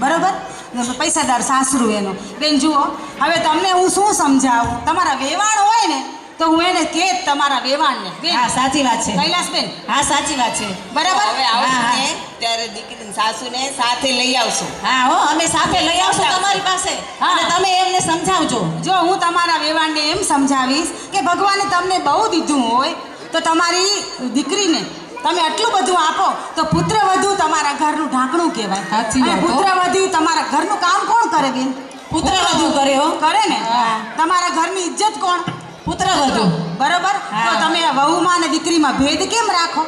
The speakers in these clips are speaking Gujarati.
બરોબર? પૈસાદાર સાસરું એનું. બેન જુઓ હવે તમને હું શું સમજાવું? તમારા વેવાણ હોય ને તો હું એને કે જ તમારા વેવાણને. હા સાચી વાત છે. કૈલાસબેન. હા સાચી વાત છે. બરાબર? હવે આવશે ત્યારે દીકરીને સાસુને સાથે લઈ આવશું. હા હો અમે સાથે લઈ આવશું તમારી પાસે. હા. અને તમે એમને સમજાવજો. જો હું તમારા વેવાણને એમ સમજાવીશ કે ભગવાને તમને બહુ દીધું હોય તો તમારી દીકરીને તમે આટલું બધું આપો તો પુત્ર વધુ તમારા ઘરનું ઢાંકણું કહેવાય. સાચી વાત પુત્ર વધુ તમારા ઘરનું કામ કોણ કરે બેન? પુત્ર વધુ કરે હો. કરે ને? તમારા ઘરની ઇજ્જત કોણ? પુત્ર વધુ બરોબર? તો તમે વહુમાં અને દીકરીમાં ભેદ કેમ રાખો?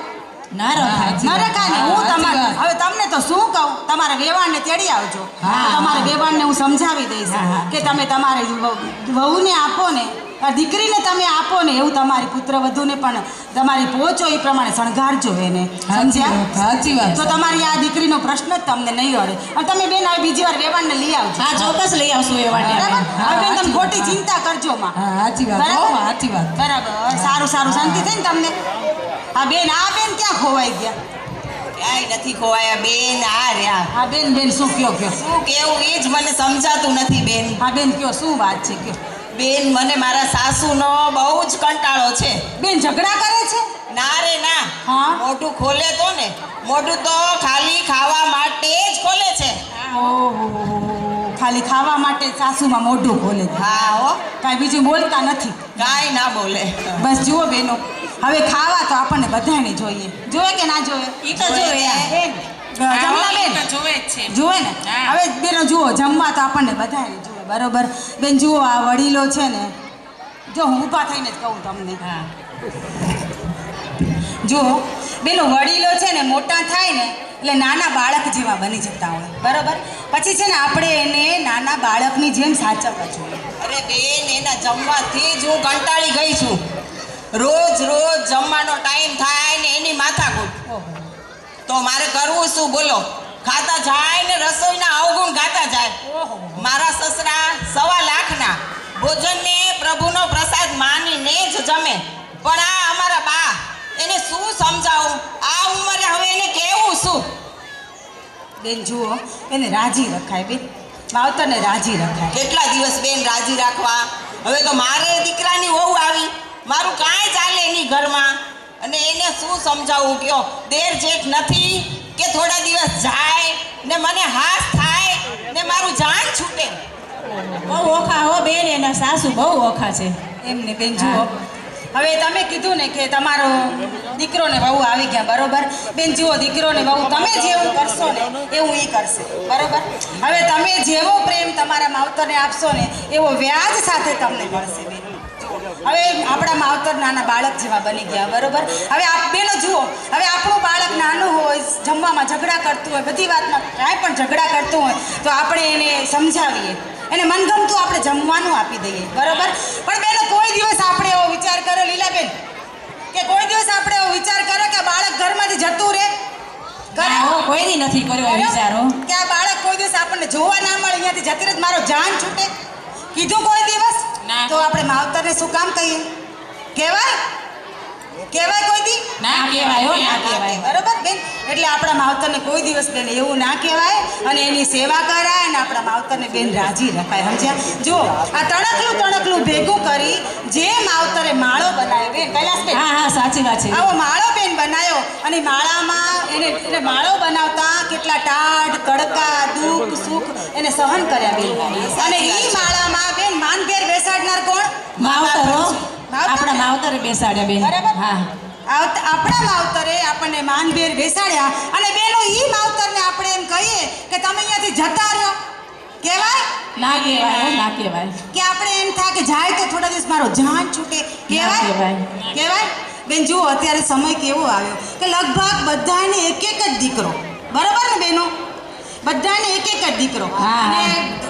ના રખાય ન રખાય ને હું તમારે હવે તમને તો શું કહું? તમારા વેવાણને તેડી આવજો. તમારા. વેવાણને હું સમજાવી દઈશ. કે તમે તમારી વહુ- વહુને આપો ને આ દીકરીને તમે આપો ને એવું તમારી પુત્ર વધુને પણ તમારી પહોંચો એ પ્રમાણે શણગારજો એને. સમજ્યા? સાચી તો તમારી આ દીકરીનો પ્રશ્ન જ તમને નહીં અડે અને તમે બેન હવે બીજી વાર વેવાણને લઈ આવજો. હા ચોક્કસ લઈ આવશું બરાબર? હવે તમે ખોટી ચિંતા કરજો માં. સાચી વાત. સાચી વાત. બરાબર. સારું સારું. શાંતિ થઈ ને તમને? હા બેન આ બેન ક્યાં ખોવાઈ ગયા? ક્યાંય નથી ખોવાયા બેન આ રહ્યા. હા બેન બેન શું કયો કયો? શું કેવું એ જ મને સમજાતું નથી બેન. હા બેન કયો શું વાત છે કયો? બેન મને મારા સાસુનો બહુ જ કંટાળો છે. બેન ઝઘડા કરે છે? ના રે ના. હા? મોઢું ખોલે તો ને મોઢું તો ખાલી ખાવા માટે જ ખોલે છે. ઓહો ખાલી ખાવા માટે સાસુમાં મોઢું ખોલે હા હો. કાંઈ બીજું બોલતા નથી. કાંઈ ના બોલે. બસ જુઓ બેનો હવે ખાવા તો આપણને બધાને જોઈએ. જોઈએ કે ના જોવે? એ તો જોવે જ જુએ ને? હવે બેનો જુઓ જમવા તો આપણને બધાને જુએ બરોબર? બેન જુઓ આ વડીલો છે ને જો હું ઊભા થઈને જ કહું તમને. હા. જુઓ બેનો વડીલો છે ને મોટા થાય ને એટલે નાના બાળક જેવા બની જતા હોય. બરોબર? પછી છે ને આપણે એને નાના બાળકની જેમ સાચવવા જોઈએ. અરે બેન એના જમવાથી જ હું કંટાળી ગઈ છું. રોજ રોજ જમવાનો ટાઈમ થાય ને એની માથાકૂટ. તો મારે કરવું શું? બોલો. ખાતા જાય ને રસોઈના અવગુણ ગાતા જાય. મારા સસરા સવા લાખના. ભોજનને પ્રભુનો પ્રસાદ માનીને જ જમે. પણ આ અમારા બા એને શું સમજાવું? આ ઉંમરે હવે એને કેવું શું? બેન જુઓ એને રાજી રખાય બેન. માવતરને રાજી રખાય. કેટલા દિવસ બેન રાજી રાખવા? હવે તો મારે મારું કાંઈ ચાલે એની ઘરમાં. અને એને શું સમજાવવું કયો દેર જેઠ નથી કે થોડા દિવસ જાય ને મને હાથ થાય ને મારું જાન છૂટે? બહુ ઓખા હો બેન એના સાસુ બહુ ઓખા છે. એમને બેન જુઓ. હવે તમે કીધું ને કે તમારો દીકરો ને વહુ આવી ગયા બરોબર? બેન જુઓ દીકરો ને વહુ તમે જેવું કરશો ને એવું એ કરશે બરોબર? હવે તમે જેવો પ્રેમ તમારા માવતરને આપશો ને એવો વ્યાજ સાથે તમને મળશે બેન. હવે આપણા માવતર નાના બાળક જેવા બની ગયા બરોબર? હવે આપ બેનો જુઓ હવે આપણું બાળક નાનું હોય જમવામાં ઝઘડા કરતું હોય બધી વાતમાં કાંઈ પણ ઝઘડા કરતું હોય તો આપણે એને સમજાવીએ. એને મનગમતું આપણે જમવાનું આપી દઈએ બરોબર? પણ બેનો કોઈ દિવસ આપણે એવો વિચાર કરો લીલાબેન? કે કોઈ દિવસ આપણે એવો વિચાર કરો કે બાળક ઘરમાંથી જતું રહે? કોઈ નથી કર્યો વિચારો કે આ બાળક કોઈ દિવસ આપણને જોવા ના મળે અહીંયાથી જતી રહે મારો જાન છૂટે? કીધું કોઈ દિવસ? તો આપણે માવતરને શું કામ કહીએ? કહેવાય? કહેવાય કોઈ દી? ના કહેવાય હો ના કહેવાય. બરોબર બેન? એટલે આપણા માવતરને કોઈ દિવસ બેન એવું ના કહેવાય અને એની સેવા કરાય અને આપણા માવતરને બેન રાજી રખાય સમજ્યા? જો આ તણકલું તણકલું ભેગું કરી જે માવતરે માળો બનાવ્યો બેન કૈલાસબેન હા હા સાચી વાત છે. આવો માળો બેન બનાવ્યો અને માળામાં એને એને માળો બનાવતા કેટલા ટાઢ તડકા દુઃખ સુખ એને સહન કર્યા બેન. અને એ માળામાં બેન માનભેર બેસાડનાર કોણ? માવતર આપણા માવતરે બેસાડ્યા બેન. બરાબર? હા. આપણા માવતરે આપણને માનભેર બેસાડ્યા અને બેનો ઈ માવતરને આપણે એમ કહીએ કે તમે અહીંયાથી જતા રહ્યો. કહેવાય? ના કહેવાય ના કહેવાય. કે આપણે એમ થાય કે જાય તો થોડા દિવસ મારો જાન છૂટે. કહેવાય? કહેવાય. બેન જુઓ અત્યારે સમય કેવો આવ્યો કે લગભગ બધાને એક એક જ દીકરો. બરાબર ને બેનો? બધાને એક એક જ દીકરો. અને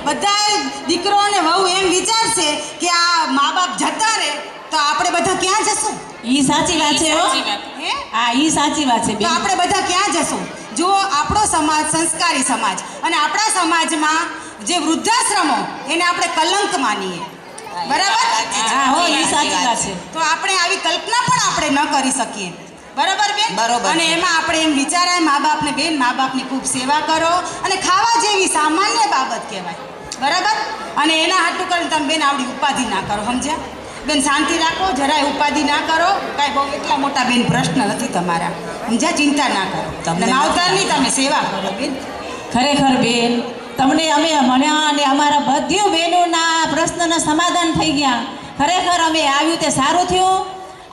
બધા દીકરો અને વહુ એમ વિચારશે કે આ મા બાપ જતા રહે. તો આપણે બધા ક્યાં જશું? ઈ સાચી વાત છે હો. હે? હા ઈ સાચી વાત છે તો આપણે બધા ક્યાં જશું? જુઓ આપણો સમાજ સંસ્કારી સમાજ અને આપણા સમાજમાં જે વૃદ્ધાશ્રમો એને આપણે કલંક માનીએ. બરાબર? હા હો ઈ સાચી વાત છે. તો આપણે આવી કલ્પના પણ આપણે ન કરી શકીએ. બરાબર બેન? બરોબર અને એમાં આપણે એમ વિચારાય મા બાપને બેન મા બાપની ખૂબ સેવા કરો. અને ખાવા જેવી સામાન્ય બાબત કહેવાય. બરાબર? અને એના હાટું કરીને તમે બેન આવડી ઉપાધિ ના કરો સમજ્યા? બેન શાંતિ રાખો જરાય ઉપાધિ ના કરો. કાંઈ બહુ એટલા મોટા બેન પ્રશ્ન નથી તમારા. સમજ્યા? ચિંતા ના કરો. તમને માવતરની તમે સેવા કરો બેન. ખરેખર બેન તમને અમે મળ્યા અને અમારા બધી બહેનોના પ્રશ્નના સમાધાન થઈ ગયા. ખરેખર અમે આવ્યું તે સારું થયું.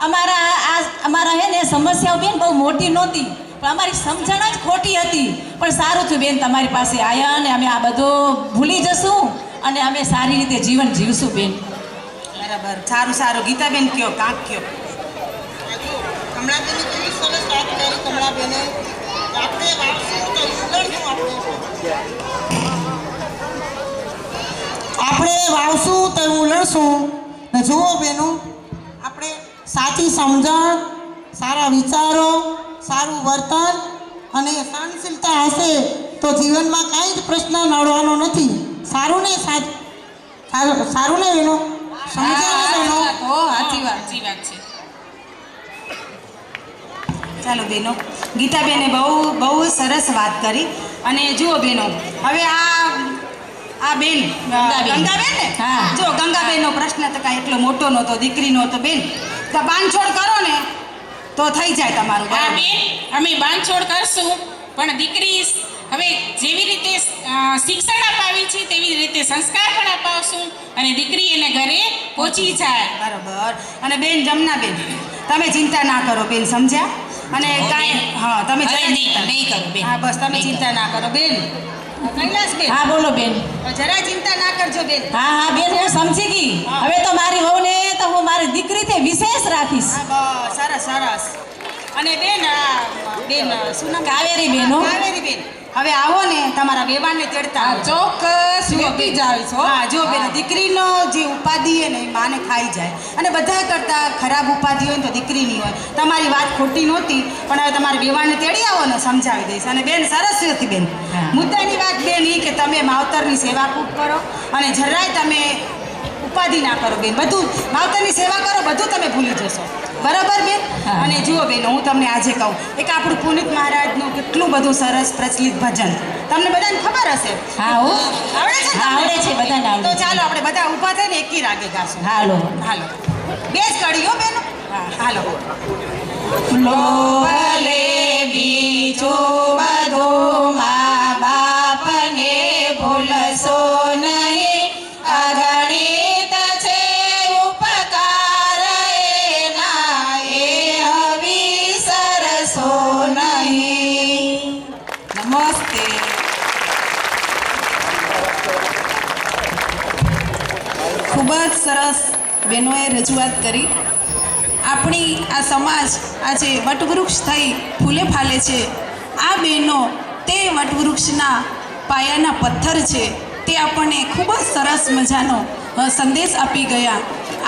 અમારા આ અમારા હે ને સમસ્યાઓ બેન બહુ મોટી નહોતી. પણ અમારી સમજણ જ ખોટી હતી. પણ સારું થયું બેન તમારી પાસે આવ્યા અને અમે આ બધું ભૂલી જશું અને અમે સારી રીતે જીવન જીવશું બેન. બરાબર. સારું સારું. ગીતાબેન કયો? કાંક કયો? કમળાબેને કેવી સરસ વાત કરી કમળાબેને. આપણે વાંચશું તો ઉગડશું આપણે. આપણે વાવશું તો હું ને જુઓ બેનો આપણે સાચી સમજણ સારા વિચારો સારું વર્તન અને સહનશીલતા હશે તો જીવનમાં કાંઈ જ પ્રશ્ન નડવાનો નથી. સારું ને સાચ સારું સારું ને બેનો? ચાલો બેનો ગીતાબેને બહુ બહુ સરસ વાત કરી. અને જુઓ બેનો હવે આ આ બેન ગંગાબેન. ને? હા. જો ગંગાબેનનો પ્રશ્ન તો કાંઈ એટલો મોટો નહોતો દીકરીનો હતો બેન. તો બાંધછોડ કરો ને તો થઈ જાય તમારું બેન અમે બાંધછોડ કરશું પણ દીકરી હવે જેવી રીતે શિક્ષણ અપાવી છે તેવી રીતે સંસ્કાર પણ અપાવશું અને દીકરી એને ઘરે પહોંચી જાય. બરાબર. અને બેન જમના બેન તમે ચિંતા ના કરો બેન સમજ્યા? અને કાંઈ હા તમે નહીં, કરું, બેન. હા બસ તમે ચિંતા ના કરો બેન. કૈલાસબેન હા બોલો બેન. જરા ચિંતા ના કરજો બેન. હા હા બેન હું સમજી ગઈ. હવે તો મારી વહુને તો હું મારી દીકરીથી વિશેષ રાખીશ. હા સરસ સરસ. અને બેન બેન શું નામ? કાવેરી બેન. કાવેરી બેન. હવે આવો ને તમારા વેવાને તેડતા ચોક્કસ ચોક્કસ જુઓ છો હા. જો બેન દીકરીનો જે ઉપાધિ છે ને એ માને ખાઈ જાય. અને બધા કરતાં ખરાબ ઉપાધિ હોય ને તો દીકરીની હોય. તમારી વાત ખોટી નહોતી પણ હવે તમારે વેવાને તેડી આવો ને સમજાવી દઈશ. અને બેન સરસ હતી બેન મુદ્દાની વાત બેન એ કે તમે માવતરની સેવા ખૂબ કરો અને જરાય તમે ઉપાધિ ના કરો બેન. બધું માવતરની સેવા કરો બધું તમે ભૂલી જશો. બરાબર બેન? હા. અને જુઓ બેન હું તમને આજે કહું એક આપણું પુનિત મહારાજનું કેટલું બધું સરસ પ્રચલિત ભજન. તમને બધાને ખબર હશે? હા હો. આવડે છે આવડે છે, બધાને આવડે તો ચાલો આપણે બધા ઊભા થઈને એકી રાગે ગાશું. હાલો. હાલો. બે જ કડીઓ બેન. હા. હાલો. ભલે બીજો બધો મા બહેનોએ રજૂઆત કરી, આપણી આ સમાજ આજે વટવૃક્ષ થઈ ફૂલે ફાલે છે. આ બહેનો તે વટવૃક્ષના પાયાના પથ્થર છે. તે આપણને ખૂબ જ સરસ મજાનો સંદેશ આપી ગયા.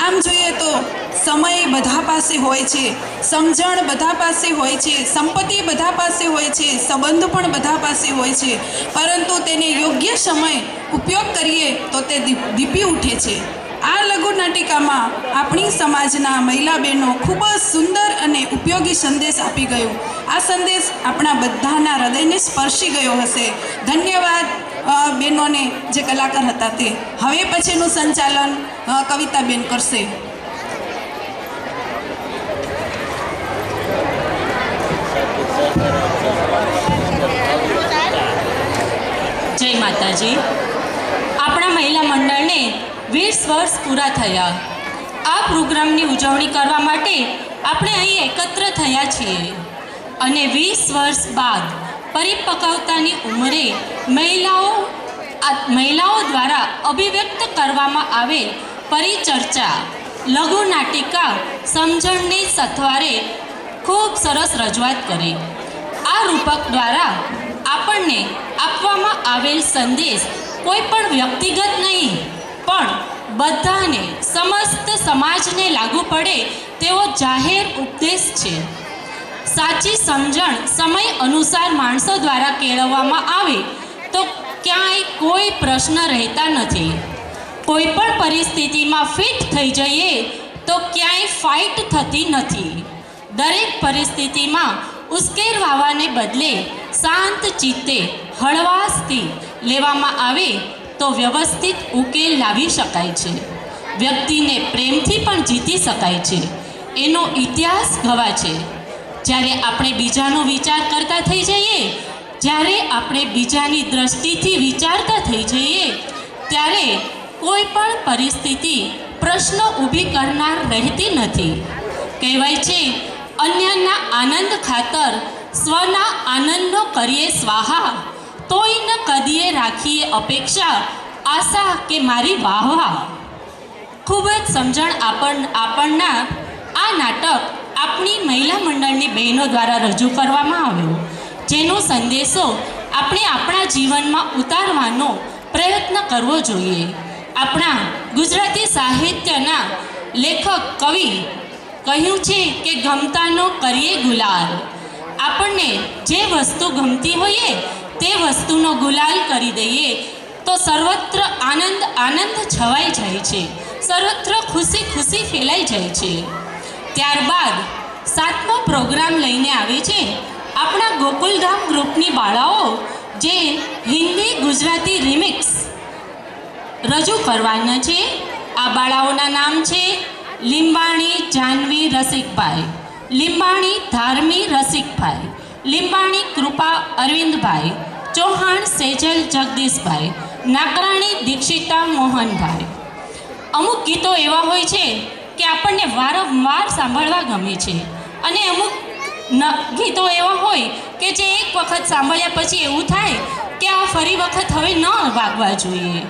આમ જોઈએ તો સમય બધા પાસે હોય છે, સમજણ બધા પાસે હોય છે, સંપત્તિ બધા પાસે હોય છે, સંબંધ પણ બધા પાસે હોય છે. પરંતુ તેને યોગ્ય સમય ઉપયોગ કરીએ તો તે દીપ- ઉઠે છે. આ લઘુ નાટિકામાં આપણી સમાજના મહિલા બહેનો ખૂબ જ સુંદર અને ઉપયોગી સંદેશ આપી ગયો. આ સંદેશ આપણા બધાના હૃદયને સ્પર્શી ગયો હશે. ધન્યવાદ બહેનોને જે કલાકાર હતા તે. હવે પછીનું સંચાલન કવિતાબેન કરશે. જય માતાજી. આપણા મહિલા મંડળને વીસ વર્ષ પૂરા થયા. આ પ્રોગ્રામની ઉજવણી કરવા માટે આપણે અહીં એકત્ર થયા છીએ. અને વીસ વર્ષ બાદ પરિપક્વતાની ઉંમરે મહિલાઓ મહિલાઓ દ્વારા અભિવ્યક્ત કરવામાં આવેલ પરિચર્ચા લઘુ નાટિકા, સમજણની સથવારે ખૂબ સરસ રજૂઆત કરી. આ રૂપક દ્વારા આપણને આપવામાં આવેલ સંદેશ કોઈ પણ વ્યક્તિગત નહીં પણ બધાને, સમસ્ત સમાજને લાગુ પડે તેવો જાહેર ઉપદેશ છે. સાચી સમજણ સમય અનુસાર માણસો દ્વારા કેળવવામાં આવે તો ક્યાંય કોઈ પ્રશ્ન રહેતા નથી. કોઈ પણ પરિસ્થિતિમાં ફિટ થઈ જઈએ તો ક્યાંય ફાઇટ થતી નથી. દરેક પરિસ્થિતિમાં ઉશ્કેરવાવાને બદલે શાંત ચિત્તે હળવાશથી લેવામાં આવે તો વ્યવસ્થિત ઉકેલ લાવી શકાય છે. વ્યક્તિને પ્રેમથી પણ જીતી શકાય છે. એનો ઇતિહાસ ગવા છે. જ્યારે આપણે બીજાનો વિચાર કરતા થઈ જઈએ, જ્યારે આપણે બીજાની દ્રષ્ટિથી વિચારતા થઈ જઈએ, ત્યારે કોઈ પણ પરિસ્થિતિ પ્રશ્ન ઊભી કરનાર રહેતી નથી. કહેવાય છે, અન્યના આનંદ ખાતર સ્વના આનંદનો કરીએ સ્વાહા. તોય ન કદીએ રાખીએ અપેક્ષા, આશા કે મારી વાહવા. ખૂબ જ સમજણ આપણ, આપણના આ નાટક આપણી મહિલા મંડળની બહેનો દ્વારા રજૂ કરવામાં આવ્યો, જેનો સંદેશો આપણે આપણા જીવનમાં ઉતારવાનો પ્રયત્ન કરવો જોઈએ. આપણા ગુજરાતી સાહિત્યના લેખક કવિ કહ્યું છે કે ગમતાનો કરીએ ગુલાલ. આપણને જે વસ્તુ ગમતી હોઈએ તે વસ્તુનો ગુલાલ કરી દઈએ, તો સર્વત્ર આનંદ આનંદ છવાઈ જાય છે. સર્વત્ર ખુશી ખુશી ફેલાઈ જાય છે. ત્યારબાદ સાતમો પ્રોગ્રામ લઈને આવે છે. આપણા ગોકુલધામ ગ્રુપની બાળાઓ, જે હિન્દી ગુજરાતી રિમિક્સ રજૂ કરવાના છે. આ બાળાઓના નામ છે લીંબાણી જાનવી રસિકભાઈ, લીંબાણી ધાર્મી રસિકભાઈ, લીંબાણી કૃપા અરવિંદભાઈ ચૌહાણ, સેજલ, જગદીશભાઈ નાકરાણી દીક્ષિતા, મોહનભાઈ. અમુક ગીતો એવા હોય છે કે આપણને વારંવાર સાંભળવા ગમે છે. અને અમુક ગીતો એવા હોય કે જે એક વખત સાંભળ્યા પછી એવું થાય કે આ ફરી વખત હવે ન વાગવા જોઈએ.